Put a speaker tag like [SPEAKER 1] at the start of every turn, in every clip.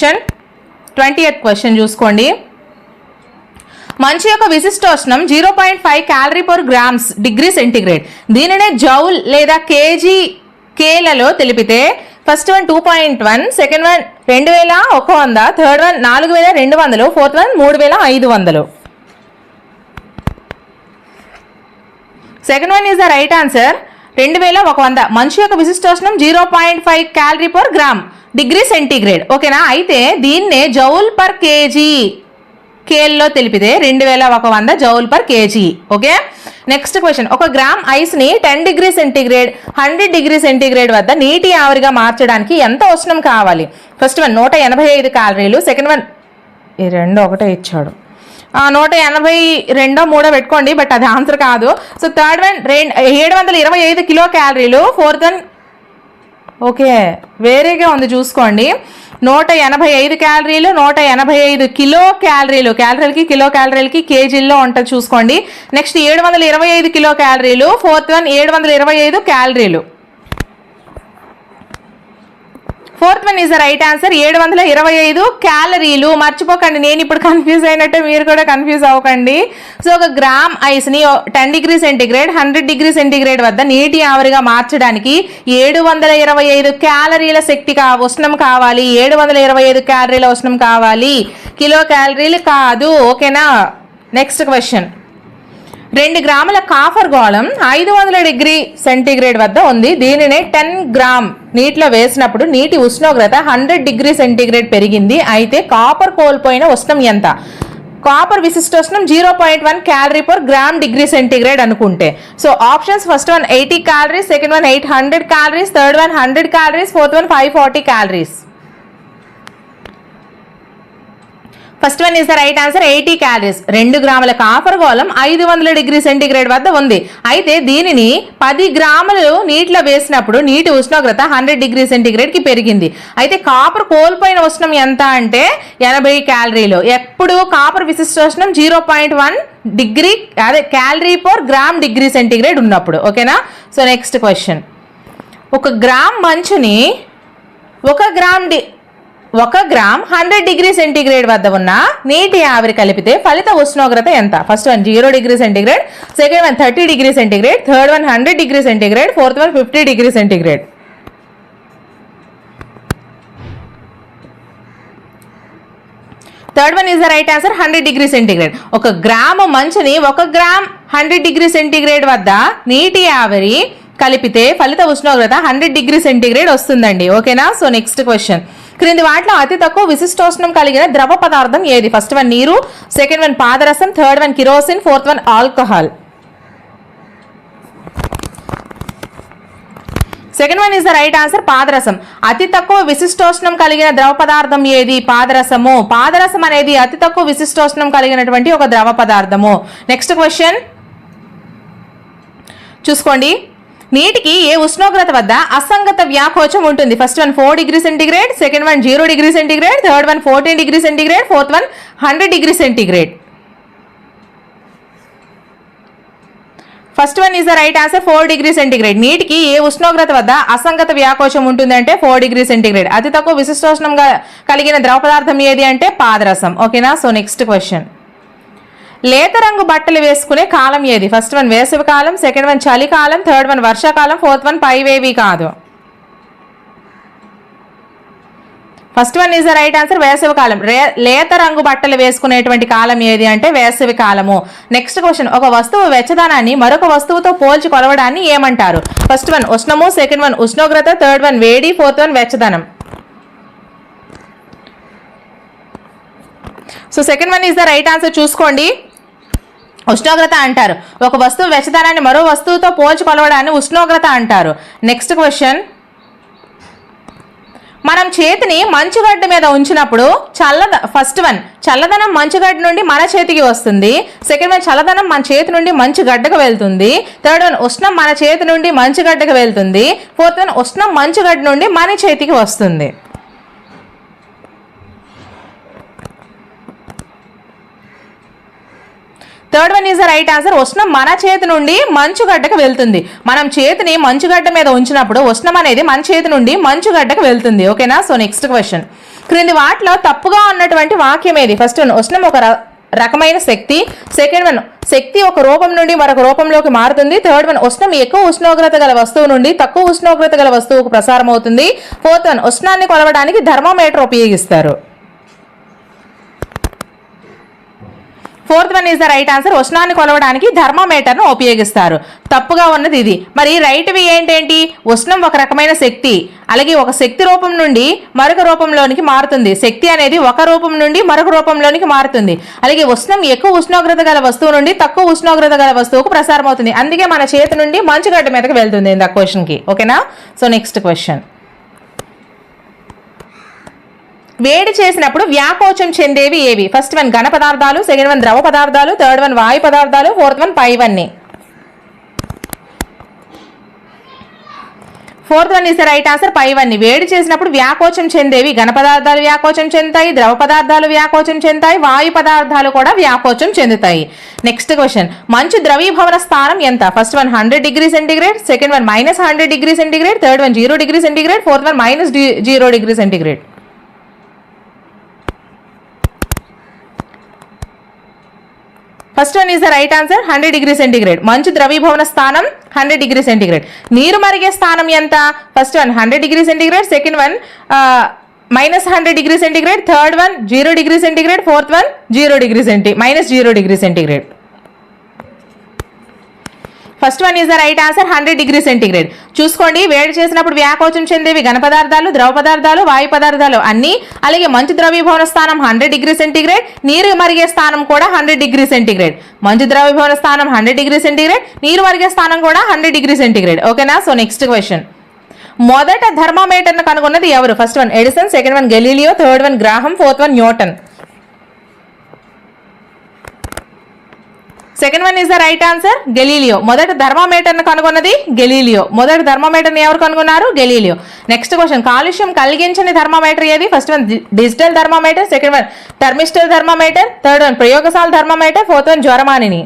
[SPEAKER 1] Question. Twenty eighth question చూసుకోండి. మంచి యొక్క విశిష్టోష్ణం zero point five calorie per grams degree centigrade. దీనినే జౌల్ లేదా కేజీ కేలలో తెలిపితే first one two point one second one రెండు వేల ఒక వంద థర్డ్ వన్ నాలుగు వేల రెండు వందలు ఫోర్త్ వన్ మూడు వేల ఐదు వందలు. Second one is the right answer రెండు వేల ఒక వంద. మంచి యొక్క విశిష్టోష్ణం zero point five calorie per gram. Degree centigrade. ఓకేనా? అయితే దీన్నే జౌల్ పర్ కేజీ. కేల్లో తెలిపితే రెండు వేల ఒక వంద joule per KG. Okay? Next question. ఒక gram ఐస్ని ten degree centigrade hundred degree centigrade వద్ద నీటి ఆవిరిగా మార్చడానికి ఎంత ఉష్ణం కావాలి? ఫస్ట్ వన్ నూట ఎనభై ఐదు క్యాలరీలు. సెకండ్ వన్ ఈ రెండు ఒకటే ఇచ్చాడు. నూట ఎనభై రెండో మూడో పెట్టుకోండి బట్ అది ఆన్సర్ కాదు. సో థర్డ్ వన్ రెండు ఏడు వందల ఇరవై ఐదు కిలో క్యాలరీలు. Fourth one okay. వేరేగా ఉంది చూసుకోండి. నూట ఎనభై ఐదు క్యాలరీలు నూట ఎనభై ఐదు కిలో క్యాలరీలు. క్యాలరీలకి కిలో క్యాలరీలకి కేజీల్లో ఉంటుంది చూసుకోండి. నెక్స్ట్ ఏడు వందల ఇరవై ఐదు కిలో క్యాలరీలు ఫోర్త్ వన్ ఏడు వందల ఇరవై ఐదు క్యాలరీలు. Fourth one is the right answer. ఏడు వందల ఇరవై ఐదు క్యాలరీలు. మర్చిపోకండి నేను ఇప్పుడు కన్ఫ్యూజ్ అయినట్టే మీరు కూడా కన్ఫ్యూజ్ అవ్వకండి. సో ఒక gram ఐస్ని ten degree centigrade hundred degree centigrade వద్ద నీటి ఆవిరిగా మార్చడానికి ఏడు వందల ఇరవై ఐదు క్యాలరీల శక్తి కా ఉష్ణం కావాలి. ఏడు వందల ఇరవై ఐదు క్యాలరీల ఉష్ణం కావాలి. కిలో క్యాలరీలు కాదు. ఓకేనా? నెక్స్ట్ క్వశ్చన్ రెండు గ్రాముల కాఫర్ గోళం ఐదు వందల డిగ్రీ సెంటీగ్రేడ్ వద్ద ఉంది. దీనిని టెన్ గ్రామ్ నీటిలో వేసినప్పుడు నీటి ఉష్ణోగ్రత హండ్రెడ్ డిగ్రీ సెంటీగ్రేడ్ పెరిగింది. అయితే కాపర్ కోల్పోయిన ఉష్ణం ఎంత? Copper విశిష్టోష్ణం zero point one calorie per gram degree centigrade అనుకుంటే. So options first one eighty calories second one eight hundred calories third one hundred calories fourth one five forty calories. First one is the right answer eighty calories. రెండు గ్రాముల copper గోళం ఐదు వందల degree centigrade వద్ద ఉంది. అయితే దీనిని పది గ్రాములు నీటిలో వేసినప్పుడు నీటి ఉష్ణోగ్రత హండ్రెడ్ డిగ్రీ సెంటీగ్రేడ్కి పెరిగింది. అయితే కాపర్ కోల్పోయిన ఉష్ణం ఎంత అంటే ఎనభై క్యాలరీలు. ఎప్పుడు కాపర్ విశిష్ట ఉష్ణం జీరో పాయింట్ వన్ డిగ్రీ అదే calorie per gram degree centigrade ఉన్నప్పుడు. ఓకేనా? So next question. ఒక గ్రామ్ మంచుని ఒక గ్రామ్ డి ఒక గ్రామ్ హండ్రెడ్ డిగ్రీ సెంటీగ్రేడ్ వద్ద ఉన్న నీటి ఆవిరి కలిపితే ఫలిత ఉష్ణోగ్రత ఎంత? First one zero degree centigrade second one thirty degree centigrade third one hundred degree centigrade fourth one fifty degree centigrade third one is the right answer hundred degree centigrade ఒక gram మంచుని ఒక గ్రామ్ హండ్రెడ్ డిగ్రీ సెంటీగ్రేడ్ వద్ద నీటి ఆవిరి కలిపితే ఫలిత ఉష్ణోగ్రత hundred degree centigrade వస్తుందండి. ఓకేనా సో నెక్స్ట్ క్వశ్చన్ క్రింది వాటిలో అతి తక్కువ విశిష్టోష్ణం కలిగిన ద్రవ పదార్థం ఏది? ఫస్ట్ వన్ నీరు సెకండ్ వన్ పాదరసం third one kerosene fourth one alcohol second one is the right answer పాదరసం. అతి తక్కువ విశిష్టోష్ణం కలిగిన ద్రవ పదార్థం ఏది? పాదరసము. పాదరసం అనేది అతి తక్కువ విశిష్టోష్ణం కలిగినటువంటి ఒక ద్రవ పదార్థము. నెక్స్ట్ క్వశ్చన్ చూసుకోండి. నీటికి ఏ ఉష్ణోగ్రత వద్ద అసంగత వ్యాకోచం ఉంటుంది? First one four degree centigrade second one zero degree centigrade third one fourteen degree centigrade fourth one hundred degree centigrade first one is the right answer four degree centigrade నీటికి ఏ ఉష్ణోగ్రత వద్ద అసంగత వ్యాకోచం ఉంటుందంటే ఫోర్ డిగ్రీ సెంటీగ్రేడ్ అతి తక్కువ విశిష్టోష్ణంగా కలిగిన ద్రవ పదార్థం ఏది అంటే పాదరసం. ఓకేనా సో నెక్స్ట్ క్వశ్చన్ లేత రంగు బట్టలు వేసుకునే కాలం ఏది? ఫస్ట్ వన్ వేసవి కాలం సెకండ్ వన్ చలికాలం థర్డ్ వన్ వర్షాకాలం ఫోర్త్ వన్ పైవేవి కాదు. First one is the right answer వేసవి కాలం. రే- లేత రంగు బట్టలు వేసుకునేటువంటి కాలం ఏది అంటే వేసవి కాలము. నెక్స్ట్ క్వశ్చన్ ఒక వస్తువు వెచ్చదనాన్ని మరొక వస్తువుతో పోల్చి కొలవడాన్ని ఏమంటారు? ఫస్ట్ వన్ ఉష్ణము సెకండ్ వన్ ఉష్ణోగ్రత థర్డ్ వన్ వేడి fourth one వెచ్చదనం. So second one is the right answer చూసుకోండి. ఉష్ణోగ్రత అంటారు. ఒక వస్తువు వెచ్చదనాన్ని మరో వస్తువుతో పోల్చి కొలవడాన్ని ఉష్ణోగ్రత అంటారు. నెక్స్ట్ క్వశ్చన్ మనం చేతిని మంచుగడ్డ మీద ఉంచినప్పుడు చల్లద ఫస్ట్ వన్ చల్లదనం మంచుగడ్డ నుండి మన చేతికి వస్తుంది. సెకండ్ వన్ చల్లదనం మన చేతి నుండి మంచుగడ్డకు వెళ్తుంది. థర్డ్ వన్ ఉష్ణం మన చేతి నుండి మంచుగడ్డకు వెళ్తుంది. ఫోర్త్ వన్ ఉష్ణం మంచుగడ్డ నుండి మన చేతికి వస్తుంది. Third one is the right answer ఉష్ణం మన చేతి నుండి మంచుగడ్డకు వెళ్తుంది. మనం చేతిని మంచుగడ్డ మీద ఉంచినప్పుడు ఉష్ణం అనేది మన చేతి నుండి మంచుగడ్డకు వెళ్తుంది. ఓకేనా సో నెక్స్ట్ క్వశ్చన్ క్రింది వాటిలో తప్పుగా ఉన్నటువంటి వాక్యం ఏది? ఫస్ట్ వన్ ఉష్ణం ఒక రకమైన శక్తి. సెకండ్ వన్ శక్తి ఒక రూపం నుండి మరొక రూపంలోకి మారుతుంది. థర్డ్ వన్ ఉష్ణం ఎక్కువ ఉష్ణోగ్రత గల వస్తువు నుండి తక్కువ ఉష్ణోగ్రత గల వస్తువుకు ప్రసారం అవుతుంది ఫోర్త్ వన్ ఉష్ణాన్ని కొలవడానికి థర్మోమీటర్ ఉపయోగిస్తారు. Fourth one is the right answer. ఉష్ణాన్ని కొలవడానికి థర్మామీటర్ను ఉపయోగిస్తారు. తప్పుగా ఉన్నది ఇది. మరి రైట్వి ఏంటేంటి? ఉష్ణం ఒక రకమైన శక్తి. అలాగే ఒక శక్తి రూపం నుండి మరొక రూపంలోనికి మారుతుంది. శక్తి అనేది ఒక రూపం నుండి మరొక రూపంలోనికి మారుతుంది. అలాగే ఉష్ణం ఎక్కువ ఉష్ణోగ్రత గల వస్తువు నుండి తక్కువ ఉష్ణోగ్రత గల వస్తువుకు ప్రసారం అవుతుంది అందుకే మన చేతి నుండి మంచుగడ్డ మీదకి వెళ్తుంది. ఆ క్వశ్చన్కి ఓకేనా సో నెక్స్ట్ క్వశ్చన్ వేడి చేసినప్పుడు వ్యాకోచం చెందేవి ఏవి? ఫస్ట్ వన్ ఘన పదార్థాలు సెకండ్ వన్ ద్రవ పదార్థాలు థర్డ్ వన్ వాయు పదార్థాలు ఫోర్త్ వన్ పైవన్నీ. Fourth one is right answer పైవన్ని. వేడి చేసినప్పుడు వ్యాకోచం చెందేవి ఘన పదార్థాలు వ్యాకోచం చెందుతాయి ద్రవ పదార్థాలు వ్యాకోచం చెందుతాయి వాయు పదార్థాలు కూడా వ్యాకోచం చెందుతాయి. నెక్స్ట్ క్వశ్చన్ మంచు ద్రవీభవన స్థానం ఎంత? First one hundred degree centigrade second one minus hundred degree centigrade third one zero degree centigrade fourth one minus zero degree centigrade first one is the right answer hundred degree centigrade మంచు ద్రవీభవన స్థానం hundred degree centigrade నీరు మరిగే స్థానం ఎంత? First one hundred degree centigrade second one minus hundred degree centigrade third one zero degree centigrade fourth one zero degree centi minus zero degree centigrade first one is the right answer hundred degree centigrade చూసుకోండి వేడి చేసినప్పుడు వ్యాకోచం చెందేవి ఘన పదార్థాలు ద్రవ పదార్థాలు వాయు పదార్థాలు అన్ని అలాగే మంచు ద్రవీభవన స్థానం హండ్రెడ్ డిగ్రీ సెంటిగ్రేడ్ నీరు మరిగే స్థానం కూడా హండ్రెడ్ డిగ్రీ సెంటిగ్రేడ్ మంచు ద్రవీభవన స్థానం హండ్రెడ్ డిగ్రీ సెంటీగ్రేడ్ నీరు మరిగే స్థానం కూడా హండ్రెడ్ డిగ్రీ సెంటిగ్రేడ్ ఓకేనా సో నెక్స్ట్ క్వశ్చన్ మొదట థర్మామీటర్ను కనుగొన్నది ఎవరు? First one Edison second one Galileo third one Graham fourth one Newton second one is the right answer Galileo మొదటి థర్మామీటర్ను కనుగొన్నది గెలీలియో మొదటి థర్మామీటర్ని ఎవరు కనుగొన్నారు? గెలీలియో నెక్స్ట్ క్వశ్చన్ కాలుష్యం కలిగించని ధర్మమీటర్ ఏది? First one digital thermometer second one thermistor thermometer third one ప్రయోగశాల thermometer fourth one జ్వరమానిని.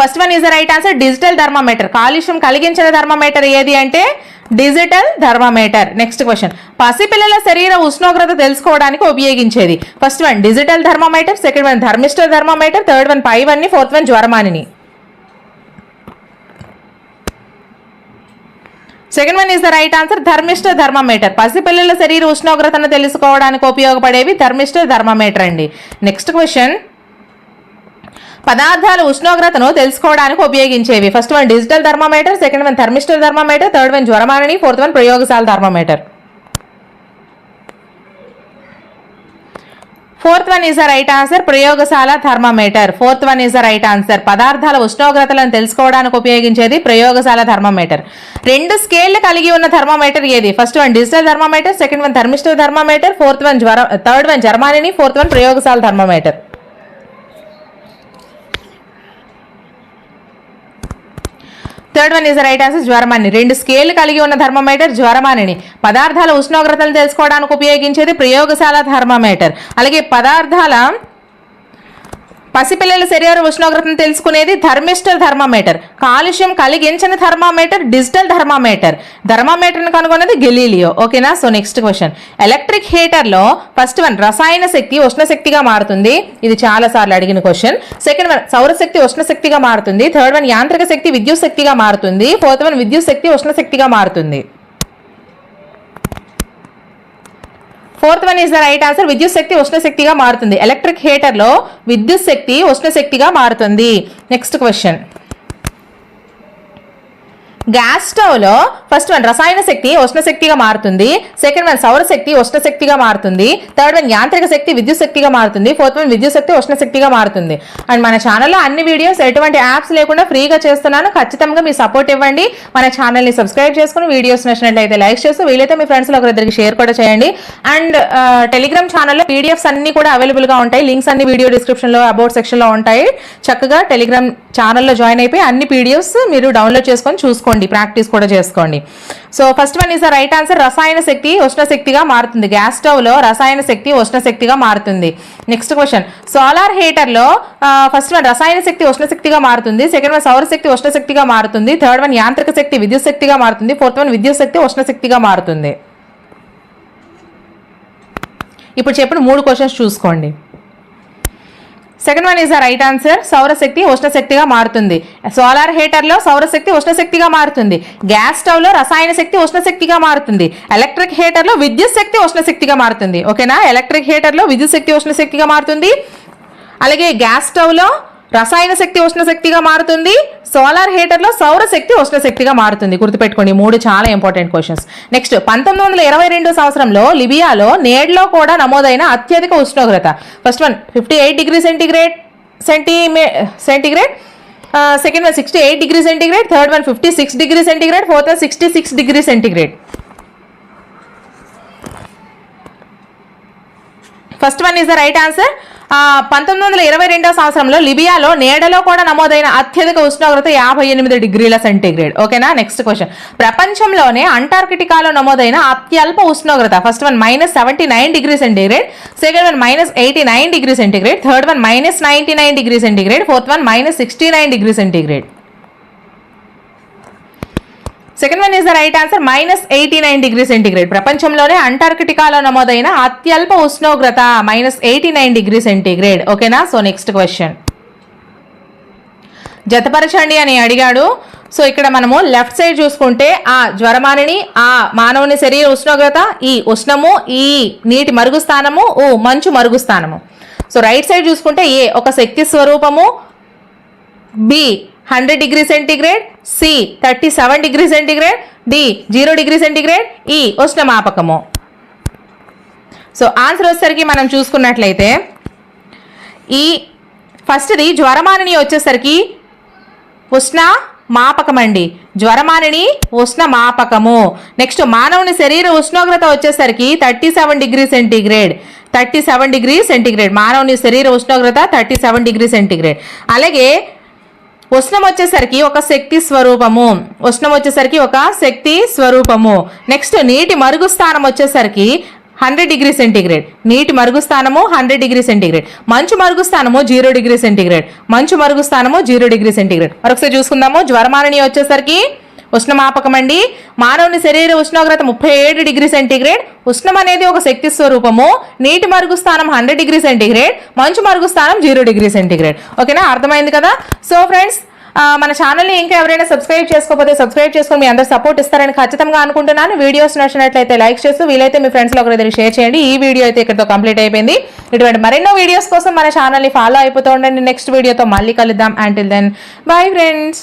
[SPEAKER 1] First one is the right answer digital thermometer కాలుష్యం కలిగించిన థర్మామీటర్ ఏది అంటే డిజిటల్ థర్మామీటర్ నెక్స్ట్ క్వశ్చన్ పసిపిల్లల శరీర ఉష్ణోగ్రత తెలుసుకోవడానికి ఉపయోగించేది. First one digital thermometer second one thermistor thermometer third one pi one fourth one జ్వరమానిని second one is the right answer thermistor thermometer పసిపిల్లల శరీర ఉష్ణోగ్రతను తెలుసుకోవడానికి ఉపయోగపడేవి థర్మిస్టర్ థర్మామీటర్ అండి. నెక్స్ట్ క్వశ్చన్ పదార్థాల ఉష్ణోగ్రతను తెలుసుకోవడానికి ఉపయోగించేవి. First one digital thermometer second one thermistor thermometer third one జ్వరమానని fourth one ప్రయోగశాల thermometer fourth one is the right answer ప్రయోగశాల thermometer fourth one is the right answer పదార్థాల ఉష్ణోగ్రతలను తెలుసుకోవడానికి ఉపయోగించేది ప్రయోగశాల థర్మామీటర్ రెండు స్కేళ్ళు కలిగి ఉన్న థర్మామీటర్ ఏది? First one digital thermometer second one thermistor thermometer fourth one జ్వర third one జర్మానీ ఫోర్త్ వన్ ప్రయోగశాల thermometer third one is right answer జ్వరమాని రెండు స్కేల్ కలిగి ఉన్న థర్మోమీటర్ జ్వరమానిని పదార్థాల ఉష్ణోగ్రతలు తెలుసుకోవడానికి ఉపయోగించేది ప్రయోగశాల థర్మోమీటర్ అలాగే పదార్థాల పసిపిల్లల శరీర ఉష్ణోగ్రతను తెలుసుకునేది థర్మిస్టర్ థర్మామీటర్ కాలుష్యం కలిగించని థర్మామీటర్ డిజిటల్ థర్మామీటర్ థర్మామీటర్ని కనుగొన్నది గెలీలియో. ఓకేనా? So next question. ఎలక్ట్రిక్ హీటర్లో ఫస్ట్ వన్ రసాయన శక్తి ఉష్ణశక్తిగా మారుతుంది. ఇది చాలా సార్లు అడిగిన క్వశ్చన్. సెకండ్ వన్ సౌరశక్తి ఉష్ణశక్తిగా మారుతుంది. థర్డ్ వన్ యాంత్రిక శక్తి విద్యుత్ శక్తిగా మారుతుంది. ఫోర్త్ వన్ విద్యుత్ శక్తి ఉష్ణశక్తిగా మారుతుంది. Fourth one is the right answer. విద్యుత్ శక్తి ఉష్ణశక్తిగా మారుతుంది. ఎలక్ట్రిక్ హీటర్లో విద్యుత్ శక్తి ఉష్ణశక్తిగా మారుతుంది. Next question. గ్యాస్ స్టవ్లో ఫస్ట్ వన్ రసాయన శక్తి ఉష్ణశక్తిగా మారుతుంది. సెకండ్ వన్ సౌరశక్తి ఉష్ణశక్తిగా మారుతుంది. థర్డ్ వన్ యాంత్రిక శక్తి విద్యుత్ శక్తిగా మారుతుంది. ఫోర్త్ వన్ విద్యుత్ శక్తి ఉష్ణశక్తిగా మారుతుంది. అండ్ మన ఛానల్లో అన్ని వీడియోస్ ఎటువంటి యాప్స్ లేకుండా ఫ్రీగా చేస్తున్నాను. ఖచ్చితంగా మీ సపోర్ట్ ఇవ్వండి. మన ఛానల్ని సబ్స్క్రైబ్ చేసుకుని వీడియోస్ నచ్చినట్లయితే లైక్ చేస్తూ వీలైతే మీ ఫ్రెండ్స్లో ఒకరిద్దరికి షేర్ కూడా చేయండి. అండ్ టెలిగ్రామ్ ఛానల్లో పీడిఎఫ్స్ అన్ని కూడా అవైలబుల్గా ఉంటాయి. లింక్స్ అన్ని వీడియో డిస్క్రిప్షన్లో అబౌట్ సెక్షన్లో ఉంటాయి. చక్కగా టెలిగ్రామ్ ఛానల్లో జాయిన్ అయిపోయి అన్ని పీడిఎఫ్స్ మీరు డౌన్లోడ్ చేసుకొని చూసుకోండి. చేసుకోండి ప్రాక్టీస్ కూడా చేసుకోండి. So first one is right answer రసాయన శక్తి ఉష్ణ శక్తిగా మారుతుంది. గ్యాస్ స్టవ్లో రసాయన శక్తి ఉష్ణ శక్తిగా మారుతుంది. నెక్స్ట్ క్వశ్చన్ సోలార్ హీటర్లో ఫస్ట్ వన్ రసాయన శక్తి ఉష్ణ శక్తిగా మారుతుంది. సెకండ్ వన్ సౌరశక్తి ఉష్ణ శక్తిగా మారుతుంది. థర్డ్ వన్ యాంత్రిక శక్తి విద్యుత్ శక్తిగా మారుతుంది. ఫోర్త్ వన్ విద్యుత్ శక్తి ఉష్ణ శక్తిగా మారుతుంది. ఇప్పుడు చెప్పిన మూడు క్వశ్చన్స్ చూసుకోండి. Second one is the right answer సౌరశక్తి ఉష్ణశక్తిగా మారుతుంది. సోలార్ హీటర్లో సౌరశక్తి ఉష్ణశక్తిగా మారుతుంది. గ్యాస్ స్టవ్లో రసాయన శక్తి ఉష్ణశక్తిగా మారుతుంది. ఎలక్ట్రిక్ హీటర్లో విద్యుత్ శక్తి ఉష్ణశక్తిగా మారుతుంది. ఓకేనా ఎలక్ట్రిక్ హీటర్లో విద్యుత్ శక్తి ఉష్ణశక్తిగా మారుతుంది. అలాగే గ్యాస్ స్టవ్లో రసాయన శక్తి ఉష్ణశక్తిగా మారుతుంది. సోలార్ హీటర్లో సౌరశక్తి ఉష్ణశక్తిగా మారుతుంది. గుర్తుపెట్టుకోండి మూడు చాలా ఇంపార్టెంట్ క్వశ్చన్స్ నెక్స్ట్ పంతొమ్మిది వందల ఇరవై రెండు సంవత్సరంలో లిబియాలో నేడ్లో కూడా నమోదైన అత్యధిక ఉష్ణోగ్రత. First one fifty eight degree centigrade centi centigrade second one sixty eight degree centigrade third one fifty six degree centigrade fourth one sixty six degree centigrade first one is the right answer. పంతొమ్మిది వందల ఇరవై రెండవ సంవత్సరంలో లిబియాలో నేడలో కూడా నమోదైన అత్యధిక ఉష్ణోగ్రత యాభై ఎనిమిది డిగ్రీల సెంటీగ్రేడ్. ఓకేనా? నెక్స్ట్ క్వశ్చన్ ప్రపంచంలోనే అంటార్కిటికాలో నమోదైన అత్యల్ప ఉష్ణోగ్రత first one minus seventy nine degree centigrade second one minus eighty nine degree centigrade third one minus ninety nine degree centigrade fourth one minus sixty nine degree centigrade second one is the right answer minus eighty nine degree centigrade ప్రపంచంలోనే అంటార్కిటికాలో నమోదైన అత్యల్ప ఉష్ణోగ్రత minus eighty nine degree centigrade ఓకేనా so next question జతపరచండి అని అడిగాడు. So ఇక్కడ మనము లెఫ్ట్ సైడ్ చూసుకుంటే ఆ జ్వరమానిని ఆ మానవుని శరీర ఉష్ణోగ్రత ఈ ఉష్ణము ఈ నీటి మరుగు స్థానము ఓ మంచు మరుగు స్థానము సో రైట్ సైడ్ చూసుకుంటే ఏ? ఒక శక్తి స్వరూపము B hundred degree centigrade C thirty seven degree centigrade D zero degree centigrade E ఉష్ణమాపకము. So answer వచ్చేసరికి మనం చూసుకున్నట్లయితే ఈ ఫస్ట్ది జ్వరమానిని వచ్చేసరికి ఉష్ణ మాపకం అండి జ్వరమానిని ఉష్ణ మాపకము నెక్స్ట్ మానవుని శరీర ఉష్ణోగ్రత వచ్చేసరికి thirty seven degree centigrade. Thirty seven degree centigrade. మానవుని శరీర ఉష్ణోగ్రత థర్టీ సెవెన్ డిగ్రీ సెంటీగ్రేడ్. అలాగే ఉష్ణం వచ్చేసరికి ఒక శక్తి స్వరూపము. ఉష్ణం వచ్చేసరికి ఒక శక్తి స్వరూపము. నెక్స్ట్ నీటి మరుగు స్థానం వచ్చేసరికి హండ్రెడ్ డిగ్రీ సెంటిగ్రేడ్ నీటి మరుగు స్థానము హండ్రెడ్ డిగ్రీ సెంటిగ్రేడ్ మంచు మరుగు స్థానము జీరో డిగ్రీ సెంటిగ్రేడ్ మంచు మరుగు స్థానము జీరో డిగ్రీ సెంటిగ్రేడ్ మరొకసారి చూసుకుందాము. జ్వరమాలని వచ్చేసరికి ఉష్ణమాపకం అండి మానవుని శరీర ఉష్ణోగ్రత ముప్పై ఏడు డిగ్రీ సెంటిగ్రేడ్. ఉష్ణం అనేది ఒక శక్తి స్వరూపము. నీటి మరుగు స్థానం హండ్రెడ్ డిగ్రీ సెంటీగ్రేడ్. మంచు మరుగు స్థానం జీరో డిగ్రీ సెంటిగ్రేడ్. ఓకేనా? అర్థమైంది కదా? సో ఫ్రెండ్స్ మన ఛానల్ని ఇంకా ఎవరైనా సబ్స్క్రైబ్ చేసుకోకపోతే సబ్స్క్రైబ్ చేసుకొని మీ అందరు సపోర్ట్ ఇస్తారని ఖచ్చితంగా అనుకుంటున్నాను. వీడియోస్ నచ్చినట్లయితే లైక్ చేస్తూ వీలైతే మీ ఫ్రెండ్స్లో ఒకరిద్దరు షేర్ చేయండి. ఈ వీడియో అయితే ఇక్కడితో కంప్లీట్ అయిపోయింది. ఇటువంటి మరెన్నో వీడియోస్ కోసం మన ఛానల్ని ఫాలో అయిపోతూ ఉండండి. నెక్స్ట్ వీడియోతో మళ్ళీ కలుద్దాం. Until then bye friends